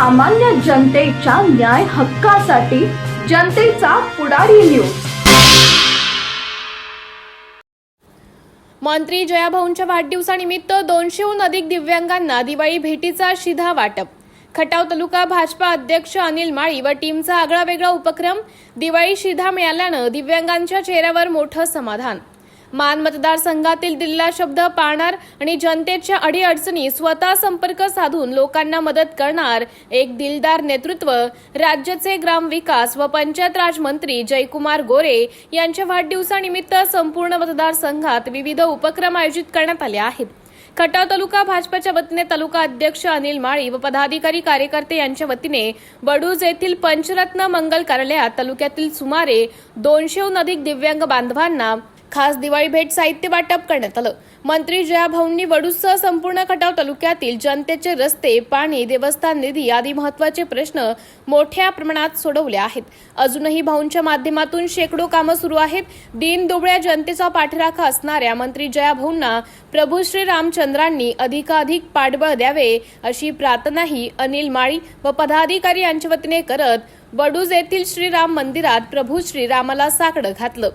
सामान्य जनतेच्या न्याय हक्कासाठी जनतेचा पुढारी न्यूज मंत्री जयाभाऊंच्या वाढदिवसानिमित्त दोनशेहून अधिक दिव्यांगांना दिवाळी भेटीचा शिधा वाटप खटाव तालुका भाजपा अध्यक्ष अनिल माळी व टीमचा आगळा वेगळा उपक्रम दिवाळी शिधा मिळाल्यानं दिव्यांगांच्या चेहऱ्यावर मोठं समाधान. मान मतदारसंघातील दिल्ला शब्द पाळणार आणि जनतेच्या अडीअडचणी स्वतः संपर्क साधून लोकांना मदत करणार एक दिलदार नेतृत्व राज्याचे ग्रामविकास व पंचायत राज मंत्री जयकुमार गोरे यांच्या वाढदिवसानिमित्त संपूर्ण मतदारसंघात विविध उपक्रम आयोजित करण्यात आले आहेत. खटाव तालुका भाजपाच्या वतीने तालुका अध्यक्ष अनिल माळी व पदाधिकारी कार्यकर्ते यांच्या वतीने बडूज येथील पंचरत्न मंगल कार्यालयात तालुक्यातील सुमारे दोनशेहून अधिक दिव्यांग बांधवांना खास दिवाळी भेट साहित्य वाटप करण्यात आलं. मंत्री जयाभाऊंनी वडूसह संपूर्ण खटाव तालुक्यातील जनतेचे रस्ते पाणी देवस्थान निधी आदी महत्त्वाचे प्रश्न मोठ्या प्रमाणात सोडवले आहेत. अजूनही भाऊंच्या माध्यमातून शेकडो कामं सुरू आहेत. दीन दुबळ्या जनतेचा पाठराखा असणाऱ्या मंत्री जयाभाऊंना प्रभू श्री रामचंद्रांनी अधिकाधिक पाठबळ द्यावे अशी प्रार्थनाही अनिल माळी व पदाधिकारी यांच्या वतीने करत वडूज येथील श्रीराम मंदिरात प्रभू श्रीरामाला साकडं घातलं.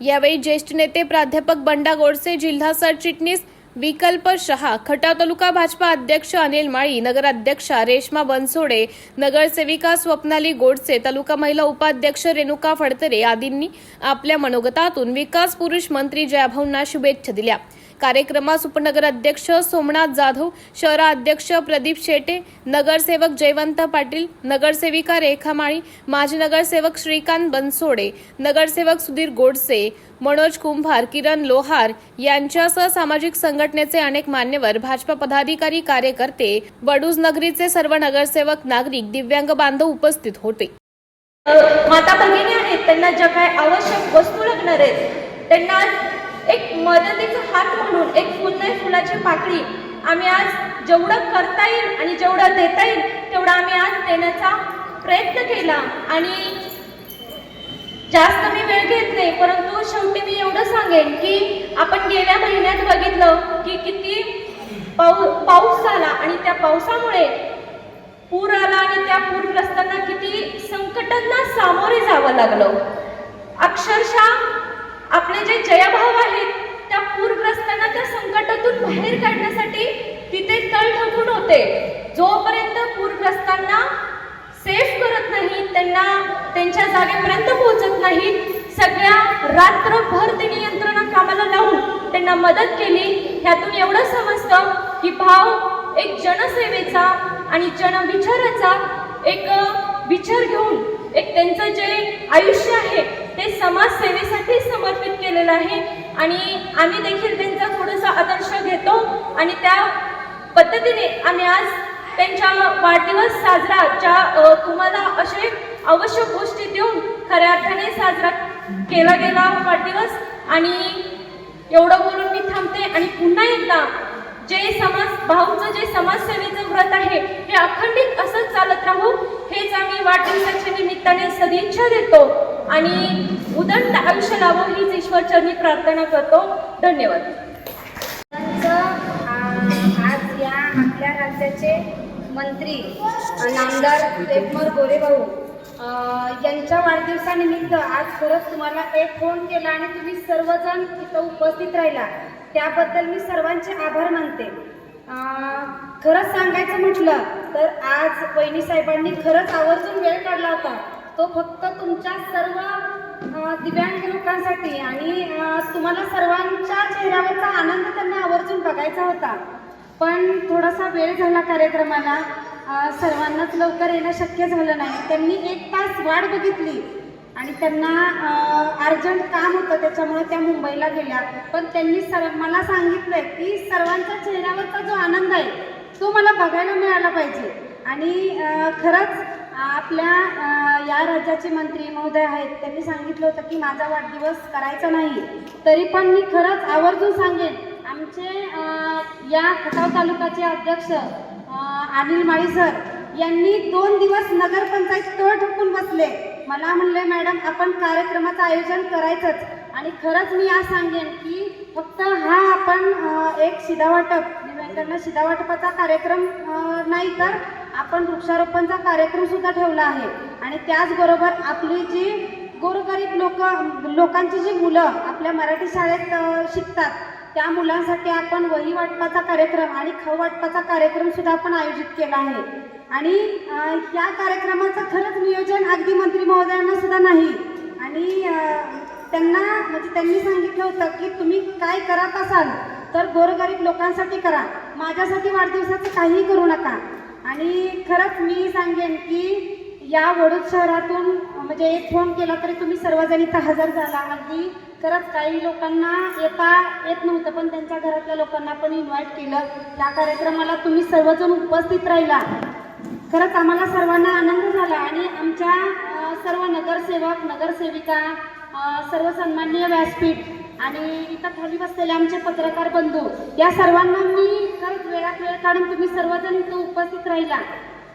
यावेळी ज्येष्ठ नेते प्राध्यापक बंडा गोडसे जिल्हा सरचिटणीस विकल्प शहा खटाव तालुका भाजपा अध्यक्ष अनिल माळी नगराध्यक्षा रेश्मा बनसोडे नगरसेविका स्वप्नाली गोडसे तालुका महिला उपाध्यक्ष रेणुका फडतरे आदींनी आपल्या मनोगतातून विकास पुरुष मंत्री जयाभाऊंना शुभेच्छा दिल्या. कार्यक्रमास उपनगर अध्यक्ष सोमनाथ जाधव शहराध्यक्ष प्रदीप शेटे नगरसेवक जयवंत पाटील नगरसेविका रेखा माळी माजी नगरसेवक श्रीकांत बनसोडे नगरसेवक सुधीर गोडसे मनोज कुंभार किरण लोहार यांच्यासह सामाजिक संघटनेचे अनेक मान्यवर भाजपा पदाधिकारी कार्यकर्ते बडूज नगरीचे सर्व नगरसेवक नागरिक दिव्यांग बांधव उपस्थित होते. माता भगिनी आहेत त्यांना ज्या काय आवश्यक वस्तू लागणार आहेत त्यांना एक मदतीचा हात म्हणून एक फुल नाही फुलाची पाकळी आम्ही आज जेवढं करता येईल आणि जेवढं देता येईल तेवढं आम्ही आज देण्याचा प्रयत्न केला. आणि जास्त मी वेळ घेत नाही परंतु शेवटी मी एवढं सांगेन की आपण गेल्या महिन्यात बघितलं की किती पाऊ पाऊस झाला आणि त्या पावसामुळे पूर आला आणि त्या पूरग्रस्तांना किती संकटांना सामोरे जावं लागलं. अक्षरशः आपले जे जयभाव आहेत त्या पूरग्रस्तांना त्या संकटातून बाहेर काढण्यासाठी तिथे तळ ठोकून होते. जोपर्यंत पूरग्रस्तांना सेफ करत नाही त्यांना त्यांच्या जागेपर्यंत पोहोचत नाही सगळ्या रात्रभर त्यांनी यंत्रणा कामाला लावून त्यांना मदत केली ह्यातून एवढं समजतं की भाव एक जनसेवेचा आणि जनविचाराचा एक विचार घेऊन एक त्यांचं जे आयुष्य आहे ते समाजसेवेसाठी समर्पित केलेलं आहे. आणि आम्ही देखील त्यांचा थोडासा आदर्श घेतो. आणि त्या पद्धतीने आम्ही आज त्यांच्या वाढदिवस साजरा ज्या तुम्हाला असे आवश्यक गोष्टी देऊन खऱ्या अर्थाने साजरा केला गेला वाढदिवस. आणि एवढं बोलून मी थांबते. आणि पुन्हा एकदा जे समाज भाऊचं जे समाजसेवेचं व्रत आहे हे अखंडित असंच चालत राहू हेच आम्ही वाढदिवसाच्या निमित्ताने सदिच्छा देतो. आणि उदंड आयुष्य लावो हीच ईश्वरचरणी प्रार्थना करतो. धन्यवाद. आज या आपल्या राज्याचे मंत्री नामदार रेखमर गोरेभाऊ यांच्या वाढदिवसानिमित्त आज खरंच तुम्हाला एक फोन केला आणि तुम्ही सर्वजण इथं उपस्थित राहिला. त्याबद्दल मी सर्वांचे आभार मानते. खरंच सांगायचं म्हटलं तर आज वहिनी साहेबांनी खरंच आवर्जून वेळ काढला होता. तो फक्त तुमच्या सर्व दिव्यांग लोकांसाठी आणि तुम्हाला सर्वांच्या चेहऱ्यावरचा आनंद त्यांना आवर्जून बघायचा होता. पण थोडासा वेळ झाला कार्यक्रमाला. सर्वांनाच लवकर येणं शक्य झालं नाही. त्यांनी एक तास वाट बघितली आणि त्यांना अर्जंट काम होतं त्याच्यामुळे त्या मुंबईला गेल्या. पण त्यांनी सर मला सांगितलं की सर्वांच्या चेहऱ्यावरचा जो आनंद आहे तो मला बघायला मिळाला पाहिजे. आणि खरंच आपल्या या राज्याचे मंत्री महोदय आहेत. त्यांनी सांगितलं होतं की माझा वाढदिवस करायचा नाही तरी पण मी खरंच आवर्जून सांगेन आमचे या खटाव तालुक्याचे अध्यक्ष अनिल माळी सर यांनी दोन दिवस नगरपंचायत तळ ठोकून बसले. मला म्हणले मॅडम आपण कार्यक्रमाचं आयोजन करायचंच. आणि खरंच मी आज सांगेन की फक्त हा आपण एक शिधावाटप दिव्यांगांना शिधावाटपाचा कार्यक्रम नाही तर आपण वृक्षारोपणचा कार्यक्रम सुद्धा ठेवला आहे. आणि त्याचबरोबर आपली जी गोरगरीब लोक लोकांची जी मुलं आपल्या मराठी शाळेत शिकतात त्या मुलांसाठी आपण वही वाटपाचा कार्यक्रम आणि खव वाटपाचा कार्यक्रम सुद्धा आपण आयोजित केला आहे. आणि या कार्यक्रमाचं खरंच नियोजन अगदी मंत्री महोदयांना सुद्धा नाही. आणि त्यांना म्हणजे त्यांनी सांगितलं होतं की तुम्ही काय करत असाल तर गोरगरीब लोकांसाठी करा. माझ्यासाठी वाढदिवसाचं काहीही करू नका. आणि खरंच मी सांगेन की या वडूद शहरातून म्हणजे एक फोन केला तरी तुम्ही सर्वजण इथं हजर झाला. अगदी खरंच काही लोकांना येता येत नव्हतं पण त्यांच्या घरातल्या लोकांना पण इन्व्हाइट केलं. या कार्यक्रमाला तुम्ही सर्वजण उपस्थित राहिला. खरंच आम्हाला सर्वांना आनंद झाला आणि आमच्या सर्व नगरसेवक नगरसेविका सर्वसन्मान्य सर्व व्यासपीठ आणि इथं खाली बसलेले आमचे पत्रकार बंधू या सर्वांना मी खरंच वेळात वेळ काढून तुम्ही सर्वजण इथं उपस्थित राहिला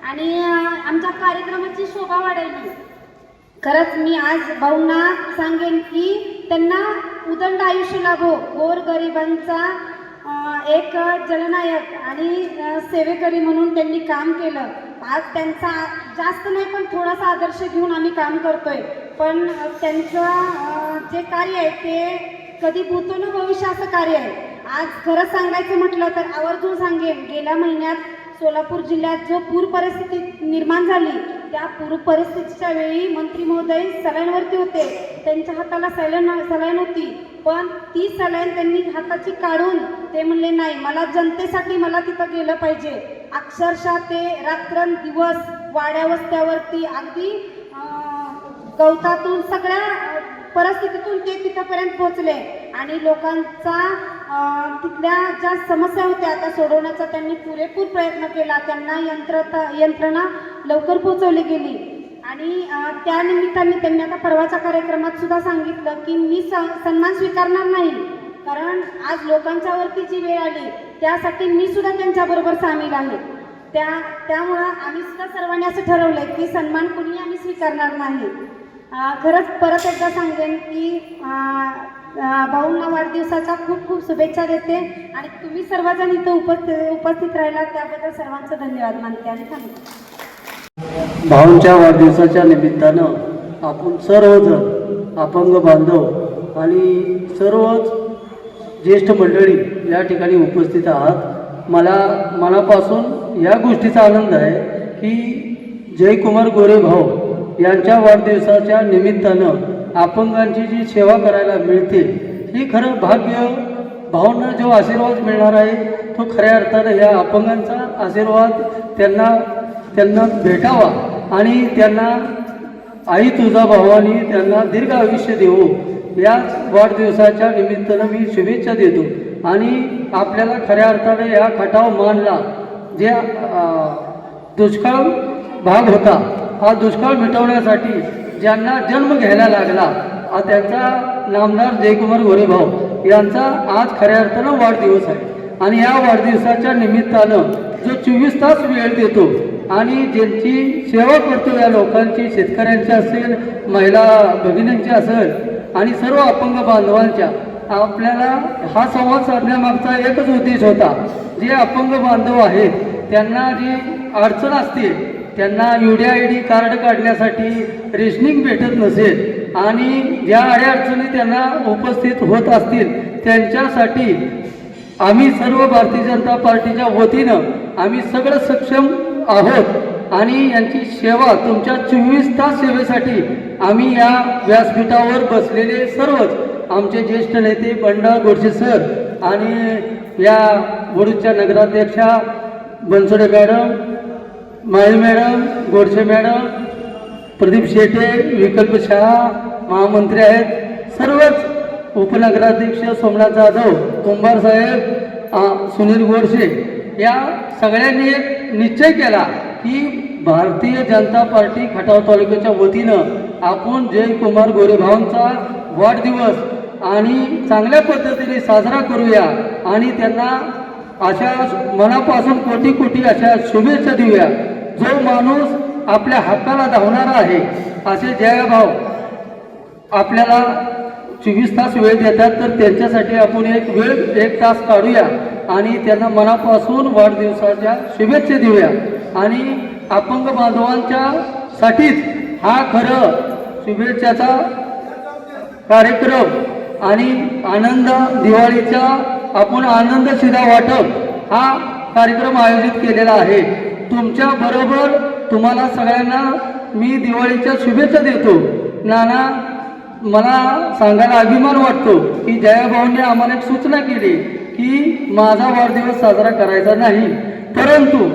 आणि आमच्या कार्यक्रमाची शोभा वाढवली. खरंच मी आज भाऊंना सांगेन की त्यांना उदंड आयुष्य लाभो गोर गरिबांचा एक जलनायक आणि सेवेकरी म्हणून त्यांनी काम केलं. आज त्यांचा जास्त नाही पण थोडासा आदर्श घेऊन आम्ही काम करतोय. पण त्यांचं जे कार्य आहे ते कधी भूतो न भविष्य असं कार्य आहे. आज खरं सांगायचं म्हटलं तर आवर्जून सांगेन गेल्या महिन्यात सोलापूर जिल्ह्यात जो पूर परिस्थिती निर्माण झाली त्या पूर परिस्थितीच्या वेळी मंत्री महोदय सलाईनवरती होते. त्यांच्या हाताला सलाईन सलाईन होती. पण ती सलाईन त्यांनी हाताची काढून ते म्हणले नाही मला जनतेसाठी मला तिथं गेलं पाहिजे. अक्षरशः ते रात्रंदिवस वाड्या वस्त्यावरती अगदी गवतातून सगळ्या परिस्थितीतून ते तिथंपर्यंत पोहोचले आणि लोकांचा तिथल्या ज्या समस्या होत्या त्या सोडवण्याचा त्यांनी पुरेपूर प्रयत्न केला. त्यांना यंत्रता यंत्रणा लवकर पोहोचवली गेली. आणि त्यानिमित्ताने त्यांनी आता परवाच्या कार्यक्रमात सुद्धा सांगितलं की मी स सन्मान स्वीकारणार नाही. कारण आज लोकांच्यावरती जी वेळ आली त्यासाठी मी सुद्धा त्यांच्याबरोबर सामील आहे. त्या त्यामुळं आम्ही सुद्धा सर्वांनी असं ठरवलंय की सन्मान कुणी आम्ही स्वीकारणार नाही. खरंच परत एकदा सांगेन की भाऊंना वाढदिवसाचा खूप खूप शुभेच्छा देते आणि तुम्ही सर्वजण इथं उपस्थित उपस्थित राहिला त्याबद्दल सर्वांचं धन्यवाद मानते आणि सांगते भाऊंच्या वाढदिवसाच्या निमित्तानं आपण सर्वजण अपंग बांधव आणि सर्वच ज्येष्ठ मंडळी या ठिकाणी उपस्थित आहात. मला मनापासून या गोष्टीचा आनंद आहे की जयकुमार गोरे भाऊ यांच्या वाढदिवसाच्या निमित्तानं अपंगांची जी सेवा करायला मिळते ही खरं भाग्य भाऊंना जो आशीर्वाद मिळणार आहे तो खऱ्या अर्थानं ह्या अपंगांचा आशीर्वाद त्यांना त्यांना भेटावा आणि त्यांना आई तुझा भावानी त्यांना दीर्घ आयुष्य देऊ. या वाढदिवसाच्या निमित्तानं मी शुभेच्छा देतो आणि आपल्याला खऱ्या अर्थानं या खटाव मानला. जे दुष्काळ भाग होता. हा दुष्काळ मिटवण्यासाठी ज्यांना जन्म घ्यायला लागला हा त्यांचा नामदार जयकुमार गोरेभाऊ यांचा आज खऱ्या अर्थानं वाढदिवस आहे. आणि या वाढदिवसाच्या निमित्तानं जो चोवीस तास वेळ देतो आणि ज्यांची सेवा करतो या लोकांची शेतकऱ्यांची असेल महिला भगिनींची असेल आणि सर्व अपंग बांधवांच्या आपल्याला हा संवाद साधण्यामागचा एकच उद्देश होता. जे अपंग बांधव आहेत त्यांना जी अडचण असते त्यांना युडिया आय डी कार्ड काढण्यासाठी रेशनिंग भेटत नसेल आणि ज्या अडचणी त्यांना उपस्थित होत असतील त्यांच्यासाठी आम्ही सर्व भारतीय जनता पार्टीच्या वतीनं आम्ही सगळं सक्षम आहोत आणि यांची सेवा तुमच्या चोवीस तास सेवेसाठी आम्ही या व्यासपीठावर बसलेले सर्वच आमचे ज्येष्ठ नेते बंडा गोडसे सर आणि या वडूच्या नगराध्यक्षा Bansode madam Mali madam Godse madam Pradeep Shete Vikalp Shah महामंत्री आहेत. सर्वच उपनगराध्यक्ष सोमनाथ जाधव कुंभार साहेब सुनील गोडसे या सगळ्यांनी एक निश्चय केला की भारतीय जनता पार्टी खटाव तालुक्याच्या वतीनं आपण जयकुमार गोरेभावांचा वाढदिवस आणि चांगल्या पद्धतीने साजरा करूया आणि त्यांना अशा मनापासून कोटी कोटी अशा शुभेच्छा देऊया. जो माणूस आपल्या हक्काला धावणारा आहे असे जयाभाव आपल्याला चोवीस तास वेळ देतात तर त्यांच्यासाठी आपण एक वेळ एक तास काढूया आणि त्यांना मनापासून वाढदिवसाच्या शुभेच्छा देऊया. आणि अपंग बांधवांच्या साठीच हा खरं शुभेच्छाचा कार्यक्रम आणि आनंद दिवाळीचा आपण आनंद सुद्धा वाटप हा कार्यक्रम आयोजित केलेला आहे. तुमच्या बरोबर तुम्हाला सगळ्यांना मी दिवाळीच्या शुभेच्छा देतो. नाना मला सांगायला अभिमान वाटतो की जयाभाऊंनी आम्हाला एक सूचना केली की माझा वाढदिवस साजरा करायचा नाही. परंतु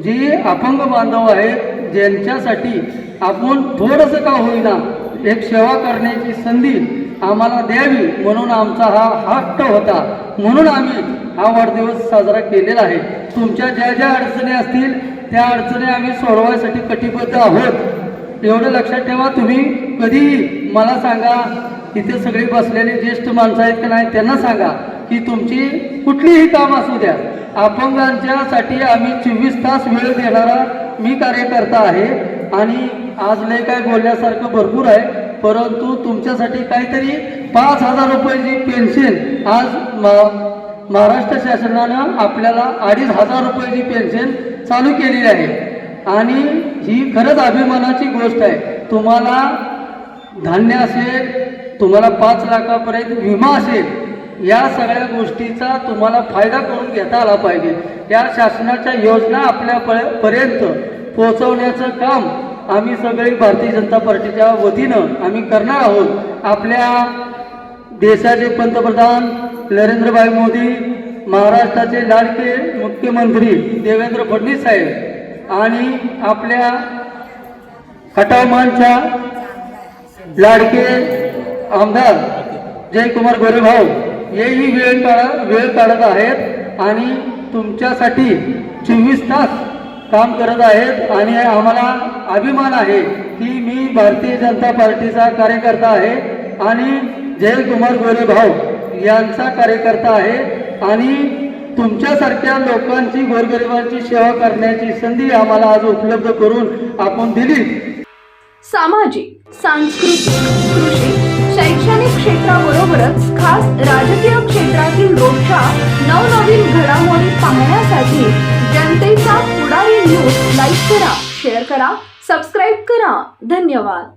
जे अपंग बांधव आहेत ज्यांच्यासाठी आपण थोडंसं का होईना एक सेवा करण्याची संधी आम्हाला द्यावी म्हणून आमचा हा हट्ट होता. म्हणून आम्ही हा वाढदिवस साजरा केलेला आहे. तुमच्या ज्या ज्या अडचणी असतील त्या अडचणी आम्ही सोडवायसाठी कटिबद्ध आहोत. एवढं लक्षात ठेवा तुम्ही कधीही मला सांगा इथे सगळे बसलेले ज्येष्ठ माणसं आहेत की नाही त्यांना सांगा की तुमची कुठलीही काम असू द्या. अपंगांच्यासाठी आम्ही चोवीस तास वेळ देणारा मी कार्यकर्ता आहे आणि आज लय काय बोलण्यासारखं भरपूर आहे परंतु तुमच्यासाठी काहीतरी पाच हजार रुपयाची पेन्शन आज महाराष्ट्र शासनानं आपल्याला अडीच हजार रुपयाची पेन्शन चालू केलेली आहे. आणि ही खरंच अभिमानाची गोष्ट आहे. तुम्हाला धान्य असेल तुम्हाला पाच लाखापर्यंत विमा असेल या सगळ्या गोष्टीचा तुम्हाला फायदा करून घेता आला पाहिजे. या शासनाच्या योजना आपल्या पर्यंत पोहोचवण्याचं काम आम्ही सगळे भारतीय जनता पार्टीच्या वतीनं आम्ही करणार आहोत. आपल्या देशाचे पंतप्रधान नरेंद्रभाई मोदी महाराष्ट्राचे लाडके मुख्यमंत्री देवेंद्र फडणवीस साहेब आणि आपल्या खटावमानच्या लाडके आमदार जयकुमार गोरेभाऊ हेही वेळ काढा वेळ काढत आहेत आणि तुमच्यासाठी चोवीस तास काम करत आहेत आणि आम्हाला अभिमान आहे की मी भारतीय जनता पार्टीचा कार्यकर्ता आहे आणि जयकुमार गोरेभाऊ यांचा कार्यकर्ता आहे आणि तुमच्यासारख्या लोकांची गोरगरिबांची सेवा करण्याची संधी आम्हाला आज उपलब्ध करून आपण दिली. सामाजिक सांस्कृतिक कृषी शैक्षणिक क्षेत्राबरोबरच खास राजकीय क्षेत्रातील रोजच्या नवनवीन घडामोडी पाहण्यासाठी जनतेचा न्यूज. लाईक करा शेअर करा सबस्क्राईब करा. धन्यवाद.